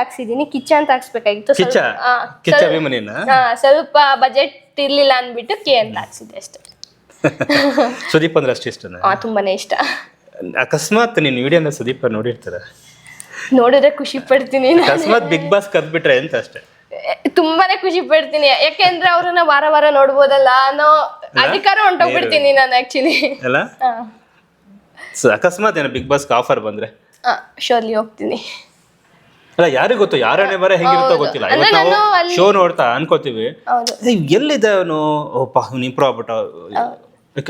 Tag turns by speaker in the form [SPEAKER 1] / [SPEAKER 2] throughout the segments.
[SPEAKER 1] ಹಾಕ್ಸಿದೀನಿ. ಕಿಚ್ಚ ಅಂತ ಹಾಕ್ಸ್ಬೇಕಾಗಿತ್ತು.
[SPEAKER 2] ಕಿಚ್ಚ?
[SPEAKER 1] ಸ್ವಲ್ಪ- ಆ,
[SPEAKER 2] ಕಿಚ್ಚ
[SPEAKER 1] ಸ್ವಲ್ಪ-
[SPEAKER 2] ಅಭಿಮನ್ಯನ?
[SPEAKER 1] ಆ, ಸ್ವಲ್ಪ ಬಜೆಟ್ ಇರ್ಲಿಲ್ಲ ಅಂದ್ಬಿಟ್ಟು ಕೆ ಅಂತ ಹಾಕ್ಸಿದ್ದೆ ಅಷ್ಟೇ.
[SPEAKER 2] ಸುದೀಪ್ ಅಂದ್ರೆ ಅಷ್ಟು ಇಷ್ಟನಾ?
[SPEAKER 1] ಆ, ತುಂಬಾನೇ ಇಷ್ಟ.
[SPEAKER 2] ಅಕಸ್ಮಾತ್ ನೀನ್ ವಿಡಿಯೋನ ಸುದೀಪ್ ನೋಡಿರ್ತಾರ?
[SPEAKER 1] ನೋಡಿದ್ರೆ ಖುಷಿ ಪಡ್ತೀನಿ ನಾನು.
[SPEAKER 2] ಅಕಸ್ಮಾತ್ ಬಿಗ್ ಬಾಸ್ ಕದ್ಬಿಟ್ರೆ ಅಂತ ಅಷ್ಟೇ?
[SPEAKER 1] ತುಂಬಾನೇ ಖುಷಿ ಪಡ್ತೀನಿ. ಯಾಕೆಂದ್ರೆ ಅವ್ರನ್ನ ವಾರ ವಾರ ನೋಡ್ಬೋದಲ್ಲ ಅನ್ನೋ ಅಧಿಕಾರ ಹೊಂಟೋಗ್ಬಿಡ್ತೀನಿ ನಾನು ಆಕ್ಚುಲಿ
[SPEAKER 2] ಅಲ್ಲ? ಸೊ ಅಕಸ್ಮಾತ್ ಏನೋ ಬಿಗ್ ಬಾಸ್ ಆಫರ್ ಬಂದ್ರೆ?
[SPEAKER 1] ಶೋರ್ಲಿ ಹೋಗ್ತೀನಿ.
[SPEAKER 2] ಅಲ್ಲ ಯಾರಿಗ್ ಗೊತ್ತು? ಯಾರನೇ ಬರ ಹೆಂಗಿರುತ್ತೋ ಗೊತ್ತಿಲ್ಲ.
[SPEAKER 1] ಅಂದ್ರೆ
[SPEAKER 2] ಇವತ್ತು ನಾವು
[SPEAKER 1] ಅಲ್ಲಿ-
[SPEAKER 2] ಶೋ ನೋಡ್ತಾ ಅನ್ಕೋತೀವಿ.
[SPEAKER 1] ಹೌದು.
[SPEAKER 2] ಏ, ಎಲ್ಲಿದೆ ಅವನು ಇಂಪ್ರೂವ್ ಆಗ್ಬಿಟ್ಟ.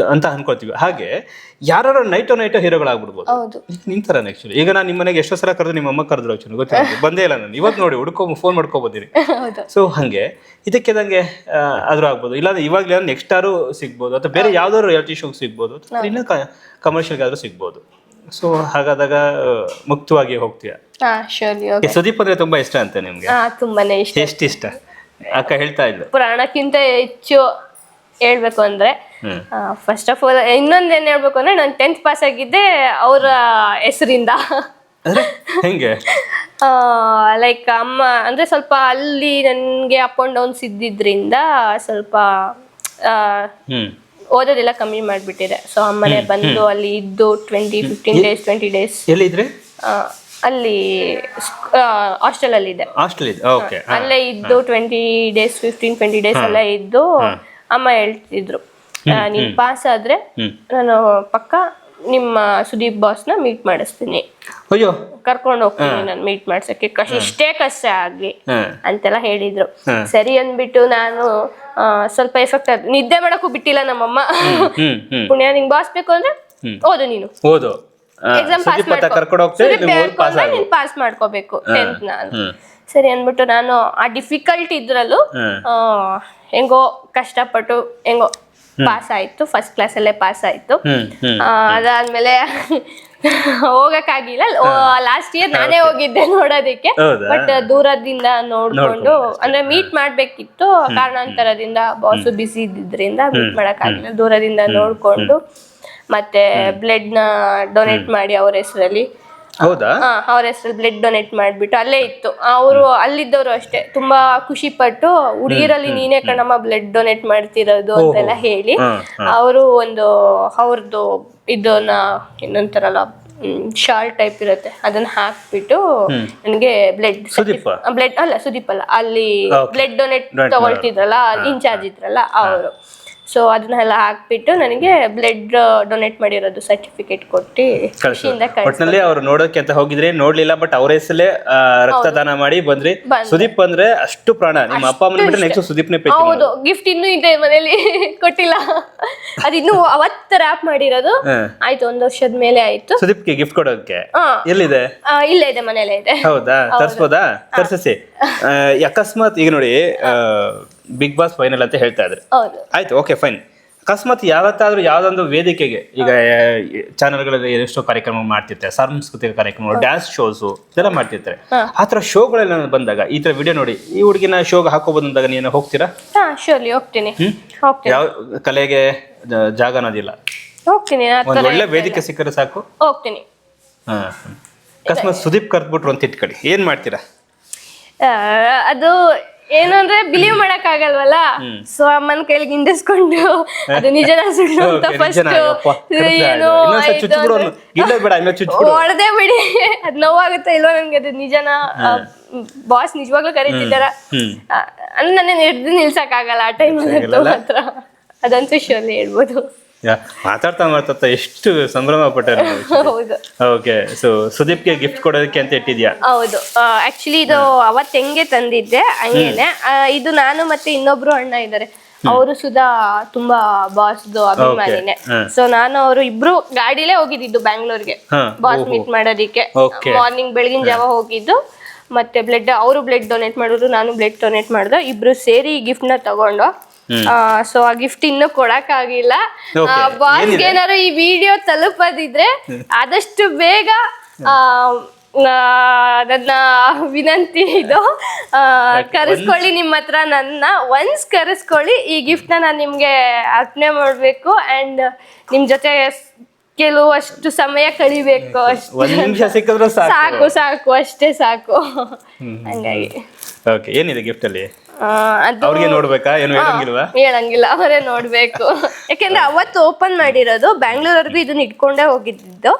[SPEAKER 2] ಅಂತ ಅನ್ಕೋತೀವಿ. ಹಾಗೆ ಯಾರು ನೈಟೋ ನೈಟೋ ಹೀರೋಗಳಾಗ್ಬಿಡ್ಬೋದು.
[SPEAKER 1] ಹೌದು.
[SPEAKER 2] ನಿಂತಾರ ಆಕ್ಚುಲಿ ಈಗ ನಾನು ನಿಮ್ಮನೆಗೆ ಎಷ್ಟೋ ಸಲ ಕರೆದು ನಿಮ್ಮ ಅಮ್ಮ ಕರೆದ್ರು ಆಕ್ಚುಲಿ ಗೊತ್ತಿಲ್ಲ ನಂಗೆ. ಬಂದೇ ಇಲ್ಲ ನಾನು. ಇವತ್ತು ನೋಡಿ ಹುಡ್ಕೊ ಫೋನ್ ಮಾಡ್ಕೊಬೋದಿರಿ.
[SPEAKER 1] ಹೌದು.
[SPEAKER 2] ಸೊ ಹಾಗೆ. ಇದಕ್ಕೆದಂಗೆ ಆದ್ರೂ ಆಗ್ಬೋದು. ಇಲ್ಲಾಂದ್ರೆ ಇವಾಗಲೇ ನೆಕ್ಸ್ಟ್ ಆರು ಸಿಗ್ಬೋದು? ಅಥವಾ ಬೇರೆ ಯಾವ್ದಾದ್ರು ರಿಯಾಲಿಟಿ ಶೋಗ್ ಸಿಗ್ಬೋದು? ಇಲ್ಲ ಕಮರ್ಷಿಯಲ್ಗೆ ಆದ್ರೂ ಸಿಗ್ಬೋದು. ಸೊ ಹಾಗಾದಾಗ ಮುಕ್ತವಾಗಿ ಹೋಗ್ತೀಯ?
[SPEAKER 1] ಹಾ ಶೋರ್ಲಿ
[SPEAKER 2] ಈ
[SPEAKER 1] ಹೋಗಿ.
[SPEAKER 2] ಸುದೀಪ್ ಅಂದ್ರೆ ತುಂಬಾ ಇಷ್ಟ ಅಂತ ನಿಮ್ಗೆ.
[SPEAKER 1] ಹಾ ತುಂಬಾನೇ ಇಷ್ಟ.
[SPEAKER 2] ಎಷ್ಟು ಇಷ್ಟ? ಅಕ್ಕ ಹೇಳ್ತಾ ಇದ್ಲು.
[SPEAKER 1] ಪ್ರಾಣಕ್ಕಿಂತ ಹೆಚ್ಚು ಹೇಳ್ಬೇಕು ಅಂದ್ರೆ
[SPEAKER 2] ಹ್ಮ್.
[SPEAKER 1] ಫಸ್ಟ್ ಆಫ್ ಆಲ್ ಇನ್ನೊಂದ್ ಏನ್ ಹೇಳ್ಬೇಕು ಅಂದ್ರೆ ನಾನು ಟೆಂತ್ ಪಾಸ್ ಆಗಿದ್ದೆ ಅವರ ಹೆಸರಿಂದ.
[SPEAKER 2] ಅಂದ್ರೆ ಹೆಂಗೆ?
[SPEAKER 1] ಲೈಕ್ ಅಮ್ಮ ಅಂದ್ರೆ ಸ್ವಲ್ಪ ಅಲ್ಲಿ ನನ್ಗೆ ಅಪ್ ಅಂಡ್ ಡೌನ್ಸ್ ಇದ್ದಿದ್ರಿಂದ ಸ್ವಲ್ಪ ಆ,
[SPEAKER 2] ಹ್ಮ್.
[SPEAKER 1] ಓದೋದೆಲ್ಲ ಕಮ್ಮಿ ಮಾಡಿಬಿಟ್ಟಿದೆ. ಸೊ ಅಮ್ಮನೆ ಬಂದು ಅಲ್ಲಿ ಇದ್ದು twenty fifteen days twenty days
[SPEAKER 2] ಎಲ್ಲಿದ್ರೆ?
[SPEAKER 1] ಅಲ್ಲಿ ಹಾಸ್ಟೆಲ್ ಅಲ್ಲಿ ಇದೆ
[SPEAKER 2] ಹಾಸ್ಟೆಲ್ ಇದೆ ಓಕೆ
[SPEAKER 1] ಅಲ್ಲೇ ಇದ್ದು twenty days fifteen twenty days ಎಲ್ಲ ಇದ್ದು ಅಮ್ಮ ಹೇಳ್ತಿದ್ರು. ನೀನ್ ಪಾಸ್ ಆದ್ರೆ ನಾನು ಪಕ್ಕ ನಿಮ್ಮ ಸುದೀಪ್ ಬಾಸ್ನ ಮೀಟ್ ಮಾಡಿಸ್ತೀನಿ.
[SPEAKER 2] ಅಯ್ಯೋ.
[SPEAKER 1] ಕರ್ಕೊಂಡು ಹೋಗ್ತೀನಿ ನಾನು ಮೀಟ್ ಮಾಡ್ಸಕ್ಕೆ. ಕಷ್ಟ ಇಷ್ಟೇ ಕಷ್ಟ ಆಗ್ಲಿ ಅಂತೆಲ್ಲ ಹೇಳಿದ್ರು. ಸರಿ ಅಂದ್ಬಿಟ್ಟು ನಾನು ಸ್ವಲ್ಪ ಎಫೆಕ್ಟ್ ಆದ್ ನಿದ್ದೆ ಮಾಡಕ್ಕೂ ಬಿಟ್ಟಿಲ್ಲ ನಮ್ಮಮ್ಮ. ಪುಣ್ಯ ನಿಂಗ್ ಬಾಸ್ ಬೇಕು ಅಂದ್ರೆ ಓದು ನೀನು.
[SPEAKER 2] ಓದು.
[SPEAKER 1] ಎಕ್ಸಾಮ್ ಪಾಸ್
[SPEAKER 2] ಓದಿ ಪಾಸ್ ಆಗು
[SPEAKER 1] ನೀನು ಪಾಸ್ ಮಾಡ್ಕೋಬೇಕು ಟೆಂತ್ ನಾನು. ಸರಿ ಅಂದ್ಬಿಟ್ಟು ನಾನು ಆ ಡಿಫಿಕಲ್ಟ್ ಇದ್ರಲ್ಲೂ ಹೆಂಗೋ ಕಷ್ಟಪಟ್ಟು ಹೆಂಗೋ ಪಾಸ್ ಆಯ್ತು ಫಸ್ಟ್ ಕ್ಲಾಸ್ ಅಲ್ಲೇ ಪಾಸ್ ಆಯ್ತು ಅದಾದ್ಮೇಲೆ ಹೋಗಕ್ಕಾಗಿಲ್ಲ. ಲಾಸ್ಟ್ ಇಯರ್ ನಾನೇ ಹೋಗಿದ್ದೆ ನೋಡೋದಕ್ಕೆ. ಬಟ್ ದೂರದಿಂದ ನೋಡ್ಕೊಂಡು ಅಂದ್ರೆ ಮೀಟ್ ಮಾಡ್ಬೇಕಿತ್ತು. ಕಾರಣಾಂತರದಿಂದ ಬಾಸು ಬಿಸಿ ಇದ್ದಿದ್ರಿಂದ ಮೀಟ್ ಮಾಡಕ್ಕಾಗಿಲ್ಲ. ದೂರದಿಂದ ನೋಡ್ಕೊಂಡು ಮತ್ತೆ ಬ್ಲಡ್ನ ಡೊನೇಟ್ ಮಾಡಿ ಅವ್ರ ಹೆಸರಲ್ಲಿ.
[SPEAKER 2] ಹೌದಾ?
[SPEAKER 1] ಅವ್ರ ಹೆಸರಲ್ಲಿ ಬ್ಲಡ್ ಡೊನೇಟ್ ಮಾಡ್ಬಿಟ್ಟು ಅಲ್ಲೇ ಇತ್ತು. ಅವರು ಅಲ್ಲಿದ್ದವರು ಅಷ್ಟೇ. ತುಂಬಾ ಖುಷಿ ಪಟ್ಟು ಹುಡುಗಿರಲ್ಲಿ ನೀನೇ ಕಣಮ್ಮ ಬ್ಲಡ್ ಡೊನೇಟ್ ಮಾಡ್ತಿರೋದು ಅಂತೆಲ್ಲ ಹೇಳಿ. ಅವರು ಒಂದು ಅವ್ರದ್ದು ಇದನ್ನ ಏನಂತಾರಲ್ಲ ಶಾಲ್ ಟೈಪ್ ಇರುತ್ತೆ. ಅದನ್ನ ಹಾಕ್ಬಿಟ್ಟು ನನಗೆ ಬ್ಲಡ್ ಬ್ಲಡ್ ಅಲ್ಲ ಸುದೀಪ್ ಅಲ್ಲ. ಅಲ್ಲಿ. ಬ್ಲಡ್ ಡೊನೇಟ್ ತಗೊಳ್ತಿದ್ರಲ್ಲ ಇನ್ಚಾರ್ಜ್ ಇದ್ರಲ್ಲ ಅವರು. ಸೊ ಅದನ್ನೆಲ್ಲ ಹಾಕ್ಬಿಟ್ಟು ನನಗೆ ಬ್ಲಡ್ ಡೊನೇಟ್ ಮಾಡಿರೋದು ಸರ್ಟಿಫಿಕೇಟ್ ಕೊಟ್ಟು ಖುಷಿಯಿಂದ
[SPEAKER 2] ಒಟ್ನಲ್ಲಿ ಅವ್ರು ನೋಡೋಕೆ ಅಂತ ಹೋಗಿದ್ರೆ ನೋಡ್ಲಿಲ್ಲ ಬಟ್ ಅವ್ರ ಹೆಸರಲ್ಲೇ ರಕ್ತದಾನ ಮಾಡಿ ಬಂದ್ರಿ. ಸುದೀಪ್ ಅಂದ್ರೆ ಅಷ್ಟು ಪ್ರಾಣ. ನಿಮ್ಮ ಅಪ್ಪ ಅಮ್ಮನ ಬಿಟ್ಟರೆ ನೆಕ್ಸ್ಟ್ ಸುದೀಪ್ನೇ ಪ್ರೀತಿ
[SPEAKER 1] ಹೌದು. ಗಿಫ್ಟ್ ಇನ್ನೂ ಇದೆ ಮನೇಲಿ. ಕೊಟ್ಟಿಲ್ಲ. ಅದಿನ್ನು ಅವತ್ತ ರ್ಯಾಪ್ ಮಾಡಿರೋದು. ಆಯ್ತು ಒಂದು ವರ್ಷದ ಮೇಲೆ ಆಯ್ತು.
[SPEAKER 2] ಸುದೀಪ್ಗೆ ಗಿಫ್ಟ್
[SPEAKER 1] ಕೊಡೋಕೆ
[SPEAKER 2] ಎಲ್ಲಿದೆ?
[SPEAKER 1] ಇಲ್ಲೇ ಇದೆ ಮನೇಲೆ ಇದೆ.
[SPEAKER 2] ಹೌದಾ? ತರ್ಸ್ಬೋದಾ? ತರ್ಸಿಸಿ. ಆ, ಅಕಸ್ಮಾತ್ ಈಗ ನೋಡಿ ಬಿಗ್ ಬಾಸ್ ಫೈನಲ್ ಅಂತ ಹೇಳ್ತಾ ಇದ್ರೆ.
[SPEAKER 1] ಹೌದು.
[SPEAKER 2] ಆಯ್ತು ಓಕೆ ಫೈನ್ ಅಕಸ್ಮಾತ್ ಯಾವತ್ತಾದ್ರೂ ಯಾವ್ದೊಂದು ವೇದಿಕೆಗೆ ಈಗ ಚಾನೆಲ್ಗಳಲ್ಲಿ ಎಷ್ಟೋ ಕಾರ್ಯಕ್ರಮ ಮಾಡ್ತಿರ್ತಾರೆ ಸಾಂಸ್ಕೃತಿಕ ಕಾರ್ಯಕ್ರಮ ಡ್ಯಾನ್ಸ್ ಶೋಸ್ ಇದೆಲ್ಲ ಮಾಡ್ತಿರ್ತಾರೆ. ಆ ಥರ ಶೋಗಳೆಲ್ಲ ಬಂದಾಗ ಈ ತರ ವಿಡಿಯೋ ನೋಡಿ ಈ ಹುಡುಗಿನ ಶೋಗೆ ಹಾಕೋಬಹುದು ಅಂದಾಗ ನೀನು ಹೋಗ್ತೀರಾ?
[SPEAKER 1] ಹಾ ಹೋಗ್ತೀನಿ. ಹೋಗ್ತೀನಿ.
[SPEAKER 2] ಯಾವ ಕಲೆಗೆ ಜಾಗ ಅನ್ನೋದಿಲ್ಲ.
[SPEAKER 1] ಹೋಗ್ತೀನಿ ಆ
[SPEAKER 2] ಒಂದು
[SPEAKER 1] ಥರ
[SPEAKER 2] ಒಳ್ಳೆ ವೇದಿಕೆ ಸಿಕ್ಕರೆ ಸಾಕು.
[SPEAKER 1] ಹೋಗ್ತೀನಿ.
[SPEAKER 2] ಹಾ ಅಕಸ್ಮಾತ್ ಸುದೀಪ್ ಕರ್ದ್ಬಿಟ್ರು ಅಂತ ಇಟ್ಕೊಳ್ಳಿ ಏನ್ ಮಾಡ್ತೀರಾ?
[SPEAKER 1] ಆ, ಅದು ಏನಂದ್ರೆ ಬಿಲೀವ್ ಮಾಡಕ್ ಆಗಲ್ವಲ್ಲ ಸೊ ಅಮ್ಮನ ಕೈಲಿ ಗಿಂಡಿಸ್ಕೊಂಡು ಅದು ನಿಜನ ಸುಳ್ಳು ಅಂತ ಫಸ್ಟ್? ಏನು
[SPEAKER 2] ಬೇಡ ಇಲ್ಲ
[SPEAKER 1] ಹೊಡೆದೇ ಬಿಡಿ. ಅದ್ ನೋವಾಗುತ್ತೆ ಇಲ್ವಾ ನನ್ಗೆ ಅದು ನಿಜನ. ಬಾಸ್ ನಿಜವಾಗ್ಲೂ ಕರೀತಿದ್ದಾರ? ಅಂದ್ರೆ ನನ್ನ ಹಿಡ್ದು ನಿಲ್ಸಕ್ ಆಗಲ್ಲ ಆ ಟೈಮ್ ಮಾತ್ರ ಅದಂತೂ ಶೋಲಿ ಹೇಳ್ಬೋದು.
[SPEAKER 2] ಯಾ, ಮಾತಾಡ್ತಾ ಮಾತಾಡ್ತಾ ಎಷ್ಟು ಸಂಭ್ರಮ ಪಟ್ಟರು
[SPEAKER 1] ಹೌದು.
[SPEAKER 2] ಓಕೆ ಸೊ ಸುದೀಪ್ಗೆ ಗಿಫ್ಟ್ ಕೊಡೋದಕ್ಕೆ ಅಂತ ಇಟ್ಟಿದ್ಯಾ?
[SPEAKER 1] ಹೌದು. ಆಕ್ಚುಲಿ ಇದು ಅವತ್ ಹೆಂಗೆ ತಂದಿದ್ದೆ ಹಂಗೇನೆ. ಆ, ಇದು ನಾನು ಮತ್ತೆ ಇನ್ನೊಬ್ರು ಅಣ್ಣ ಇದ್ದಾರೆ. ಅವರು ಸುಧಾ ತುಂಬಾ ಬಾಸ್ದು ಅಭಿಮಾನಿನೇ. ಸೊ ನಾನು ಅವರು ಇಬ್ರು ಗಾಡಿಲೇ ಹೋಗಿದ್ದು ಬ್ಯಾಂಗ್ಳೂರ್ಗೆ.
[SPEAKER 2] ಹಾ
[SPEAKER 1] ಬಾಸ್ ಮೀಟ್ ಮಾಡೋದಿಕ್ಕೆ.
[SPEAKER 2] Okay.
[SPEAKER 1] ಮಾರ್ನಿಂಗ್ ಬೆಳಗಿನ ಜಾವ ಹೋಗಿದ್ದು. ಮತ್ತೆ ಬ್ಲಡ್ ಅವರು ಬ್ಲಡ್ ಡೊನೇಟ್ ಮಾಡಿದ್ರು ನಾನು ಬ್ಲಡ್ ಡೊನೇಟ್ ಮಾಡ್ದೆ. ಇಬ್ರು ಸೇರಿ ಗಿಫ್ಟ್ನ ತಗೊಂಡು ಸೊ ಆ ಗಿಫ್ಟ್ ಇನ್ನು ಕೊಡಕ್ಕಾಗಿಲ್ಲ.
[SPEAKER 2] ಆಗಿಲ್ಲ
[SPEAKER 1] ಬಾಸ್ಗೆ ಏನಾದ್ರು ಈ ವಿಡಿಯೋ ತಲುಪದಿದ್ರೆ ಆದಷ್ಟು ಬೇಗ ನನ್ನ ವಿನಂತಿ ಇದು. ಕರೆಸ್ಕೊಳ್ಳಿ ನಿಮ್ಮ ಹತ್ರ ನನ್ನ. ಒನ್ಸ್ ಕರೆಸ್ಕೊಳ್ಳಿ ಈ ಗಿಫ್ಟ್ನ ನಾನು ನಿಮಗೆ ಅರ್ಪಣೆ ಮಾಡಬೇಕು ಅಂಡ್ ನಿಮ್ಮ ಜೊತೆ ಕೆಲವಷ್ಟು ಸಮಯ ಕಳಿಬೇಕು
[SPEAKER 2] ಸಾಕು.
[SPEAKER 1] ಸಾಕು ಅಷ್ಟೇ ಸಾಕು. ಹಂಗಾಗಿ.
[SPEAKER 2] ಓಕೆ ಏನಿದೆ ಗಿಫ್ಟ್
[SPEAKER 1] ಅದು
[SPEAKER 2] ಅವ್ರಿಗೆ ನೋಡ್ಬೇಕಾ? ಏನು ಹೇಳಂಗಿಲ್ವಾ?
[SPEAKER 1] ಹೇಳಂಗಿಲ್ಲ ಅವರೇ ನೋಡ್ಬೇಕು. ಯಾಕಂದ್ರೆ ಅವತ್ತು ಓಪನ್ ಮಾಡಿರೋದು ಬ್ಯಾಂಗ್ಳೂರ್ವರೆಗೂ ಇದನ್ನ ಇಟ್ಕೊಂಡೇ ಹೋಗಿದ್ದು.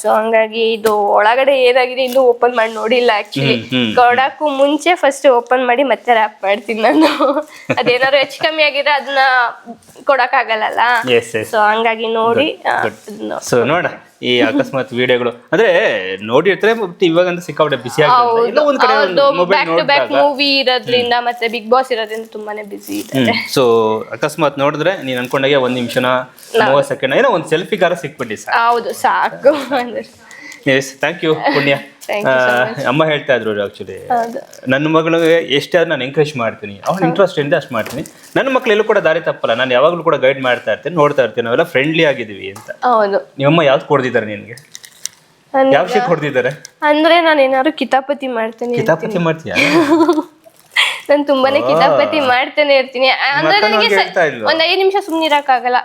[SPEAKER 1] ಸೊ ಹಂಗಾಗಿ ಇದು ಒಳಗಡೆ ಏನಾಗಿದೆ ಇನ್ನೂ ಓಪನ್ ಮಾಡಿ ನೋಡಿಲ್ಲ ಆಕ್ಚುಲಿ. ಕೊಡಕ್ಕೂ ಮುಂಚೆ ಫಸ್ಟ್ ಓಪನ್ ಮಾಡಿ ಮತ್ತೆ ರ್ಯಾಪ್ ಮಾಡ್ತೀನಿ ನಾನು. ಅದೇನಾದ್ರು ಹೆಚ್ಚು ಕಮ್ಮಿ ಆಗಿದ್ರೆ ಅದನ್ನ ಕೊಡಕ್ ಆಗಲ್ಲ ಸೊ ಹಂಗಾಗಿ ನೋಡಿ
[SPEAKER 2] ಸೊ ನೋಡ ಈ ಅಕಸ್ಮಾತ್ ವಿಡಿಯೋಗಳು ಅಂದ್ರೆ ನೋಡಿರ್ತಾರೆ ಇವಾಗ ಸಿಕ್ಕಾಪಟ್ಟೆ ಬಿಸಿ ಒಂದ್ ಕಡೆ ಮೊಬೈಲ್ ನೋಡಿದಾಗ
[SPEAKER 1] ಮೂವಿ ಇರೋದ್ರಿಂದ ಮತ್ತೆ ಬಿಗ್ ಬಾಸ್ ಇರೋದ್ರಿಂದ ತುಂಬಾನೇ ಬಿಸಿ
[SPEAKER 2] ಸೊ ಅಕಸ್ಮಾತ್ ನೋಡಿದ್ರೆ ನೀನ್ ಅನ್ಕೊಂಡಾಗೆ ಒಂದ್ ನಿಮಿಷನ ಮೂವತ್ ಸೆಕೆಂಡ್ ಏನೋ ಒಂದ್ ಸೆಲ್ಫಿ ಕಾರ ಸಿಕ್ಬಿಟ್ಟಿ ಸರ್
[SPEAKER 1] ಹೌದು ಸಾಕು ಅಂದ್ರೆ.
[SPEAKER 2] ಎಸ್ ಥ್ಯಾಂಕ್ ಯು ಪುಣ್ಯ. ಅಮ್ಮ ಹೇಳ್ತಾ ಇದ್ರು ಆಕ್ಚುಲಿ ನನ್ನ ಮಗಳಿಗೆ ಎಷ್ಟೇ ಆದ್ರೂ ನಾನು ಎಂಕರೇಜ್ ಮಾಡ್ತೀನಿ. ಅವ್ರ ಇಂಟ್ರೆಸ್ಟ್ ಇಂದ ಅಷ್ಟು ಮಾಡ್ತೀನಿ. ನನ್ನ ಮಕ್ಳು ಎಲ್ಲೂ ಕೂಡ ದಾರಿ ತಪ್ಪಲ್ಲ. ನಾನು ಯಾವಾಗಲೂ ಕೂಡ ಗೈಡ್ ಮಾಡ್ತಾ ಇರ್ತೀನಿ ನೋಡ್ತಾ ಇರ್ತೀನಿ. ನಾವೆಲ್ಲ ಫ್ರೆಂಡ್ಲಿ ಆಗಿದೀವಿ ಅಂತ.
[SPEAKER 1] ಹೌದು.
[SPEAKER 2] ನಿಮ್ಮಮ್ಮ ಯಾವ್ದು ಕೊಡ್ದಿದ್ದಾರೆ ನಿನ್ಗೆ?
[SPEAKER 1] ನನ್-
[SPEAKER 2] ಯಾವ ಶಿಕ್ ಕೊಡ್ದಿದ್ದಾರೆ?
[SPEAKER 1] ಅಂದ್ರೆ ನಾನು ಏನಾದ್ರು ಕಿತಾಪತಿ ಮಾಡ್ತೇನೆ
[SPEAKER 2] ಕಿತಾಪತಿ ಮಾಡ್ತೀಯಾ?
[SPEAKER 1] ನಾನು ತುಂಬಾನೇ ಕಿತಾಪತಿ ಮಾಡ್ತಾನೆ ಇರ್ತೀನಿ. ಅಂದ್ರೆ ನನಗೆ ಒಂದ್ ಐದ್ ನಿಮಿಷ ಸುಮ್ನಿರಕ್ಕಾಗಲ್ಲ.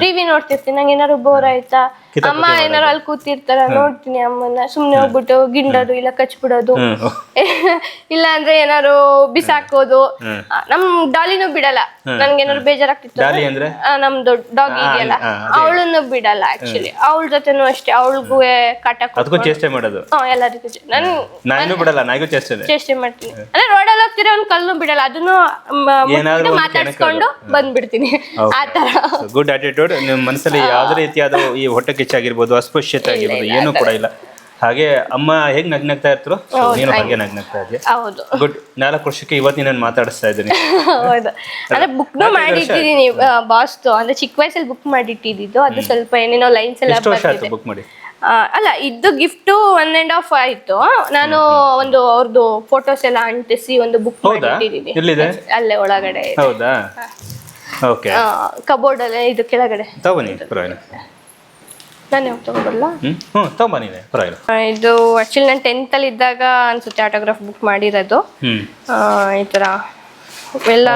[SPEAKER 1] ಟಿವಿ ನೋಡ್ತಿರ್ತೀನಿ ನಂಗೆ ಏನಾದ್ರು ಬೋರ್ ಆಯ್ತಾ? ಅಮ್ಮ ಏನಾರು ಅಲ್ಲಿ ಕೂತಿರ್ತಾರ ನೋಡ್ತೀನಿ ಅಮ್ಮನ್ನ ಸುಮ್ನೆ ಹೋಗ್ಬಿಟ್ಟು ಗಿಂಡೋದು ಇಲ್ಲ ಕಚ್ಬಿಡೋದು.
[SPEAKER 2] ಬಿಡೋದು
[SPEAKER 1] ಇಲ್ಲ ಅಂದ್ರೆ ಏನಾರು ಬಿಸಾಕೋದು. ನಮ್ ಡಾಲಿನೂ ಬಿಡಲ್ಲ. ನನ್ಗೆ ಏನಾದ್ರು ಬೇಜಾರಾಗ್ತಿತ್ತು? ನಮ್ದು ಡಾಗ್ ಇದೆಯಲ್ಲ ಅವಳನ್ನು ಬಿಡಲ್ಲ ಆಕ್ಚುಲಿ ಅವಳ ಜೊತೆನೂ ಅಷ್ಟೇ ಅವಳಿಗೂ ಕಾಟ
[SPEAKER 2] ಅದಕ್ಕೂ ಚೇಷ್ಟೆ ಮಾಡೋದು?
[SPEAKER 1] ಎಲ್ಲರಿಗೂ ಚೆ- ನನ್
[SPEAKER 2] ನಾನು ಬಿಡಲ್ಲ ನಾಯಿಗೂ ಚೇಷ್ಟೆ
[SPEAKER 1] ಚೇಷ್ಟೆ ಮಾಡ್ತೀನಿ. ಅಂದ್ರೆ ರೋಡಲ್ಲಿ ಹೋಗ್ತಿರೋ ಒಂದ್ ಕಲ್ಲು ಬಿಡಲ್ಲ ಅದನ್ನು ಮಾತಾಡ್ಸ್ಕೊಂಡು ಬಂದ್ಬಿಡ್ತೀನಿ. ಆತರ
[SPEAKER 2] ಗುಡ್ ಆಟಿಟ್ಯೂಡ್ ನಿಮ್ ಮನಸ್ಸಲ್ಲಿ ಯಾವ್ದೇ ರೀತಿಯಾದ ಈ ಹೊಟ್ಟೆ ಆಗಿರ್ಬೋದು ಅಸ್ಪೃಶ್ಯತೆ ಆಗಿರ್ಬೋದು ಏನೂ ಕೂಡ ಇಲ್ಲ. ಹಾಗೆ ಅಮ್ಮ ಹೇಗ್ ನಗ್ನಗ್ತಾ ಇರ್ತಾರೋ ನೀನು ಹಾಗೆ ನಗ್ನಗ್ತಾ ಇದೆಯಾ?
[SPEAKER 1] ಹೌದು.
[SPEAKER 2] ಗುಡ್ ನಾಲ್ಕು ವರ್ಷಕ್ಕೆ ಇವತ್ತು ನಾನು ಮಾತಾಡಿಸ್ತಾ ಇದ್ದೀನಿ.
[SPEAKER 1] ಹೌದು. ಅಂದ್ರೆ ಬುಕ್ನು ಬಾಸ್ ಬಾಸ್ದು ಅಂದ್ರೆ ಚಿಕ್ಕ ವಯಸ್ಸಲ್ಲಿ ಬುಕ್ ಮಾಡಿಟ್ಟಿದ್ದು ಅದು ಸ್ವಲ್ಪ ಏನೇನೋ ಲೈನ್ಸ್ ಎಲ್ಲ
[SPEAKER 2] ವರ್ಷ ಆಯ್ತು ಬುಕ್ ಮಾಡಿ?
[SPEAKER 1] ಅಲ್ಲ ಇದ್ದು ಗಿಫ್ಟ್ ಒನ್ ಅಂಡ್ ಆಫ್ ಆಯ್ತು. ನಾನು ಒಂದು ಅವ್ರದ್ದು ಫೋಟೋಸ್ ಎಲ್ಲ ಅಂಟಿಸಿ ಒಂದು ಬುಕ್? ಮಾಡಿಟ್ಟಿದ್ದೀನಿ? ಅಲ್ಲೇ ಒಳಗಡೆ
[SPEAKER 2] ಹೌದಾ? ಓಕೆ
[SPEAKER 1] ಕಬೋರ್ಡ್ ಅಲ್ಲೇ ಇದು ಕೆಳಗಡೆ. ನಾನು ಯಾವಾಗ ತಗೊಬರಲ್ಲ
[SPEAKER 2] ಹ್ಞೂ ಪರವಾಗಿಲ್ಲ.
[SPEAKER 1] ಇದು ಆಕ್ಚುಲಿ ನಾನು ಟೆಂತ್ ಅಲ್ಲಿ ಇದ್ದಾಗ ಅನ್ಸುತ್ತೆ ಆಟೋಗ್ರಾಫ್ ಬುಕ್ ಮಾಡಿರೋದು. ಆ, ಈ ತರ ಎಲ್ಲ.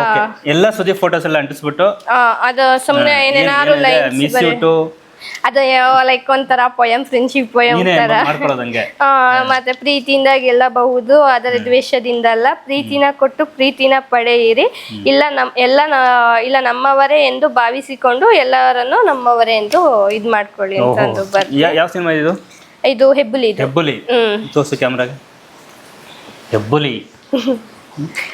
[SPEAKER 2] ಎಲ್ಲ ಸುದ್ದಿ ಫೋಟೋಸ್ ಎಲ್ಲ ಅಂಟಿಸ್ಬಿಟ್ಟು
[SPEAKER 1] ಅದು ಸುಮ್ಮನೆ ಏನೇನಾದ್ರು ಲೈನ್ಸ್
[SPEAKER 2] ಮಿಸ್ ಯು ಟು
[SPEAKER 1] ಅದು ಲೈಕ್ ಒಂಥರ ಪೊಯಮ್ ಫ್ರೆಂಡ್ಶಿಪ್ ಪೊಯಮ್
[SPEAKER 2] ನೀನೇ
[SPEAKER 1] ತರ ಆ, ಮತ್ತೆ ಪ್ರೀತಿಯಿಂದ ಗೆಲ್ಲಬಹುದು ಅದರ ದ್ವೇಷದಿಂದ ಅಲ್ಲ ಪ್ರೀತಿನ ಕೊಟ್ಟು ಪ್ರೀತಿನ ಪಡೆಯಿರಿ. ಇಲ್ಲ ನಮ್ ಎಲ್ಲ ನ- ಇಲ್ಲ ನಮ್ಮವರೇ ಎಂದು ಭಾವಿಸಿಕೊಂಡು ಎಲ್ಲರನ್ನು ನಮ್ಮವರೇ ಎಂದು ಇದ್ ಮಾಡ್ಕೊಳ್ಳಿ ಬರ್
[SPEAKER 2] ಯಾ- ಯಾವ ಸಿನಿಮಾ ಇದು?
[SPEAKER 1] ಇದು ಹೆಬ್ಬುಲಿ ಇದು.
[SPEAKER 2] ಹೆಬ್ಬುಲಿ.
[SPEAKER 1] ಹ್ಮ್.
[SPEAKER 2] ತೋರ್ಸು ಕ್ಯಾಮ್ರಾಗೆ. ಹೆಬ್ಬುಲಿ.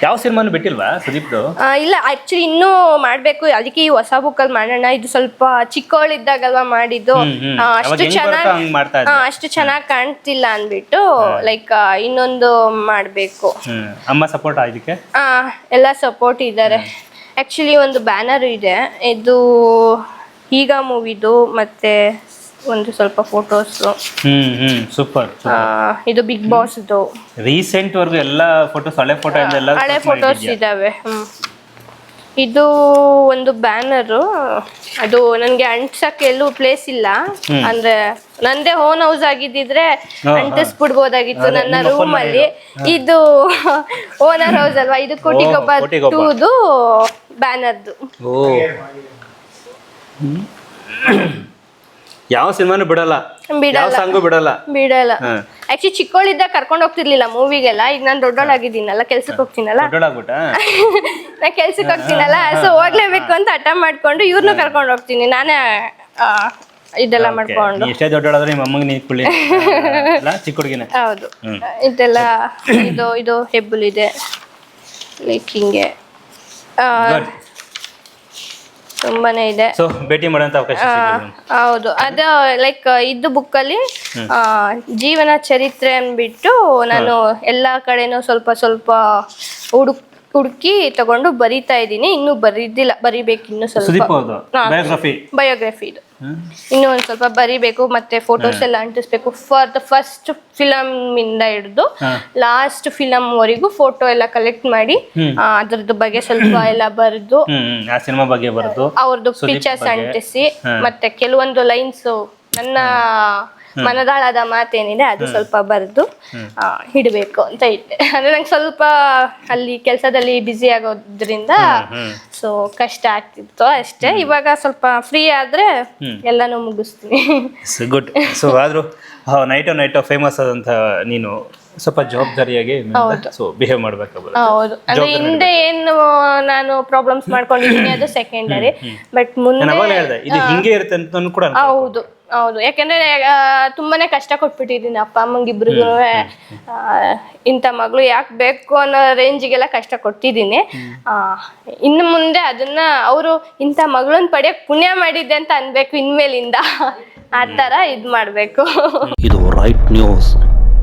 [SPEAKER 2] ಯಾವ ಸಿನಿಮಾನು ಬಿಟ್ಟಿಲ್ವಾ ಸುದೀಪ್
[SPEAKER 1] ಆ, ಇಲ್ಲ ಆಕ್ಚುಲಿ ಇನ್ನೂ ಮಾಡ್ಬೇಕು. ಅದಕ್ಕೆ ಈ ಹೊಸ ಬುಕ್ ಅಲ್ಲಿ ಮಾಡೋಣ. ಇದು ಸ್ವಲ್ಪ ಚಿಕ್ಕವಳಿದ್ದಾಗಲ್ವಾ ಮಾಡಿದ್ದು.
[SPEAKER 2] ಹ್ಮ್, ಹ್ಮ್.
[SPEAKER 1] ಆ,
[SPEAKER 2] ಅವಾಗ
[SPEAKER 1] ಅಷ್ಟು
[SPEAKER 2] ಹೆಂಗ್ ಬರುತ್ತೋ
[SPEAKER 1] ಚೆನ್ನಾಗಿ
[SPEAKER 2] ಹಂಗ್ ಮಾಡ್ತಾ ಇದ್ದೆ.
[SPEAKER 1] ಅಷ್ಟು ಚೆನ್ನಾಗಿ ಕಾಣ್ತಿಲ್ಲ ಅಂದ್ಬಿಟ್ಟು ಲೈಕ್ ಇನ್ನೊಂದು ಮಾಡ್ಬೇಕು.
[SPEAKER 2] ಹ್ಮ್. ಅಮ್ಮ ಸಪೋರ್ಟ್ ಇದಕ್ಕೆ?
[SPEAKER 1] ಆ, ಎಲ್ಲ ಸಪೋರ್ಟ್ ಇದ್ದಾರೆ. ಆಕ್ಚುಲಿ ಒಂದು ಬ್ಯಾನರ್ ಇದೆ. ಇದು ಈಗ ಮೂವಿದು ಮತ್ತೆ ಒಂದು ಸ್ವಲ್ಪ ಫೋಟೋಸ್
[SPEAKER 2] ಹ್ಮ್ ಹ್ಮ್ ಸೂಪರ್
[SPEAKER 1] ಇದು ಬಿಗ್ ಬಾಸ್
[SPEAKER 2] ರೀಸೆಂಟ್ ವರ್ಗು ಎಲ್ಲ ಫೋಟೋಸ್ ಹಳೆ ಫೋಟೋ ಎಲ್ಲ
[SPEAKER 1] ಹಳೆ ಫೋಟೋಸ್ ಇದಾವೆ ಹ್ಮ್. ಇದು ಒಂದು ಬ್ಯಾನರ್ ಅದು ನನ್ಗೆ ಅಂಟ್ಸಕ್ಕೆ ಎಲ್ಲೂ ಪ್ಲೇಸ್ ಇಲ್ಲ. ಅಂದ್ರೆ ನಂದೇ ಓನ್ ಹೌಸ್ ಆಗಿದ್ದಿದ್ರೆ ಅಂಟಿಸ್ಬಿಡ್ಬೋದಾಗಿತ್ತು ನನ್ನ ರೂಮ್ ಅಲ್ಲಿ. ಇದು ಓನರ್ ಹೌಸ್ ಅಲ್ವಾ? ಇದು ಕೋಟಿಗೊಬ್ಬ. ಟೂದು ಬ್ಯಾನರ್ದು.
[SPEAKER 2] ಯಾವ ಸಿನಿಮಾನು ಬಿಡಲ್ಲ. ಯಾವ
[SPEAKER 1] ಬಿಡಲ್ಲ
[SPEAKER 2] ಸಾಂಗು ಬಿಡಲ್ಲ.
[SPEAKER 1] ಬಿಡಲ್ಲ.
[SPEAKER 2] ಹಾ.
[SPEAKER 1] ಆಕ್ಚುಲಿ ಚಿಕ್ಕವಳಿದ್ದಾಗ ಕರ್ಕೊಂಡು ಹೋಗ್ತಿರ್ಲಿಲ್ಲ ಮೂವಿಗೆಲ್ಲ. ಈಗ ನಾನು ದೊಡ್ಡವಳಾಗಿದ್ದೀನಲ್ಲ ಕೆಲ್ಸಕ್ಕೆ ಹೋಗ್ತೀನಲ್ಲ.
[SPEAKER 2] ದೊಡ್ಡೋಳಾಗ್ಬಿಟ್ಟ?
[SPEAKER 1] ನಾ ಕೆಲ್ಸಕ್ಕೆ ಹೋಗ್ತೀನಲ್ಲ ಸೊ ಹೋಗ್ಲೇಬೇಕು ಅಂತ ಹಠ ಮಾಡ್ಕೊಂಡು ಇವ್ರನ್ನೂ ಕರ್ಕೊಂಡು ಹೋಗ್ತೀನಿ. ನಾನೇ ಆ, ಇದೆಲ್ಲ ಮಾಡ್ಕೊಂಡು.
[SPEAKER 2] ನೀ ಎಷ್ಟೇ ದೊಡ್ಡೋಳಾದ್ರೆ ನಿಮ್ಮ ಅಮ್ಮಂಗೆ ನೀ ಕುಳ್ಳಿ. ಅಲ್ಲ ಚಿಕ್ಕ ಹುಡುಗಿನ
[SPEAKER 1] ಹೌದು ಇದೆಲ್ಲ ಇದು ಇದು ಹೆಬ್ಬುಲ್ ಇದೆ. ಲೈಕ್ ಹಿಂಗೆ. ಆ,
[SPEAKER 2] Good.
[SPEAKER 1] ತುಂಬಾನೇ ಇದೆ.
[SPEAKER 2] ಸೊ ಭೇಟಿ ಮಾಡುವಂತ ಅವಕಾಶ.
[SPEAKER 1] ಹೌದು. ಅದು ಲೈಕ್ ಇದು ಬುಕ್ಕಲ್ಲಿ ಜೀವನ ಚರಿತ್ರೆ ಅಂದ್ಬಿಟ್ಟು ನಾನು ಎಲ್ಲಾ ಕಡೆನೂ ಸ್ವಲ್ಪ ಸ್ವಲ್ಪ ಹುಡುಕ್ ಹುಡುಕಿ ತಗೊಂಡು ಬರಿತಾ ಇದ್ದೀನಿ. ಇನ್ನು ಬರೀದಿಲ್ಲ. ಬರಿಬೇಕು ಇನ್ನು ಸ್ವಲ್ಪ
[SPEAKER 2] ಅವ್ರದ್ದು
[SPEAKER 1] ಹಾ.
[SPEAKER 2] ಬಯೋಗ್ರಫಿ
[SPEAKER 1] ಬಯೋಗ್ರಫಿ ಇದು. ಇನ್ನೂ ಒಂದ್ ಸ್ವಲ್ಪ ಬರಿಬೇಕು ಮತ್ತೆ ಫೋಟೋಸ್ ಎಲ್ಲ ಅಂಟಿಸ್ಬೇಕು. ಫಾರ್ ದ ಫಸ್ಟ್ ಫಿಲಮ್ ಇಂದ ಹಿಡಿದು. ಲಾಸ್ಟ್ ಫಿಲಮ್ ವರೆಗೂ ಫೋಟೋ ಎಲ್ಲ ಕಲೆಕ್ಟ್ ಮಾಡಿ ಅದ್ರದ್ದು ಬಗ್ಗೆ ಸ್ವಲ್ಪ ಎಲ್ಲ ಬರೆದು
[SPEAKER 2] ಸಿನಿಮಾ ಬಗ್ಗೆ ಬರೆದು
[SPEAKER 1] ಅವ್ರದ್ದು ಪಿಕ್ಚರ್ಸ್ ಅಂಟಿಸಿ ಮತ್ತೆ ಕೆಲವೊಂದು ಲೈನ್ಸ್ ನನ್ನ ಮನದಾಳದ ಮಾತೇನಿದೆ ಅದು ಸ್ವಲ್ಪ ಬರೆದು ಹಿಡಬೇಕು ಅಂತ ಇಟ್ಟೆ. ಅಂದ್ರೆ ನಂಗೆ ಸ್ವಲ್ಪ ಅಲ್ಲಿ ಕೆಲಸದಲ್ಲಿ ಬ್ಯುಸಿ ಆಗೋದ್ರಿಂದ ಸೊ ಕಷ್ಟ ಆಗ್ತಿತ್ತು ಅಷ್ಟೇ. ಇವಾಗ ಸ್ವಲ್ಪ ಫ್ರೀ ಆದ್ರೆ ಎಲ್ಲಾನು ಮುಗಿಸ್ತೀನಿ.
[SPEAKER 2] ಗುಡ್ ಸೊ ಆದ್ರೂ ನೈಟ್ ನೈಟ್ ಫೇಮಸ್ ಆದಂತ ನೀನು ಸ್ವಲ್ಪ ಜವಾಬ್ದಾರಿಯಾಗಿ ಸೊ ಬಿಹೇವ್ ಮಾಡ್ಬೇಕಾಗ್ಬೋದು
[SPEAKER 1] ಹೌದು. ಅಂದ್ರೆ ಹಿಂದೆ ಏನು ನಾನು ಪ್ರಾಬ್ಲಮ್ಸ್ ಮಾಡ್ಕೊಂಡಿದ್ದೀನಿ ಅದು ಸೆಕೆಂಡರಿ ಬಟ್ ಮುಂದೆ
[SPEAKER 2] ನಾನು ಹೇಳ್ದೆ ಇದು ಹಿಂಗೆ ಇರುತ್ತೆ ಅಂತ ಕೂಡ ಅನ್ಕೊ-
[SPEAKER 1] ಹೌದು ಹೌದು. ಯಾಕಂದ್ರೆ ಆ, ತುಂಬಾನೇ ಕಷ್ಟ ಕೊಟ್ಬಿಟ್ಟಿದ್ದೀನಿ ಅಪ್ಪ ಅಮ್ಮಂಗೆ ಇಬ್ರಿಗೂ ಇಂಥ ಮಗಳು ಯಾಕೆ ಬೇಕು ಅನ್ನೋ ರೇಂಜಿಗೆಲ್ಲ ಕಷ್ಟ ಕೊಟ್ಟಿದ್ದೀನಿ. ಆ, ಇನ್ನು ಮುಂದೆ ಅದನ್ನ ಅವರು ಇಂಥ ಮಗಳನ್ನ ಪಡೆಯಕ್ ಪುಣ್ಯ ಮಾಡಿದ್ದೆ ಅಂತ ಅನ್ಬೇಕು ಇನ್ಮೇಲಿಂದ. ಆ ಥರ ಇದು ಮಾಡಬೇಕು.
[SPEAKER 3] ಇದು ರೈಟ್ ನ್ಯೂಸ್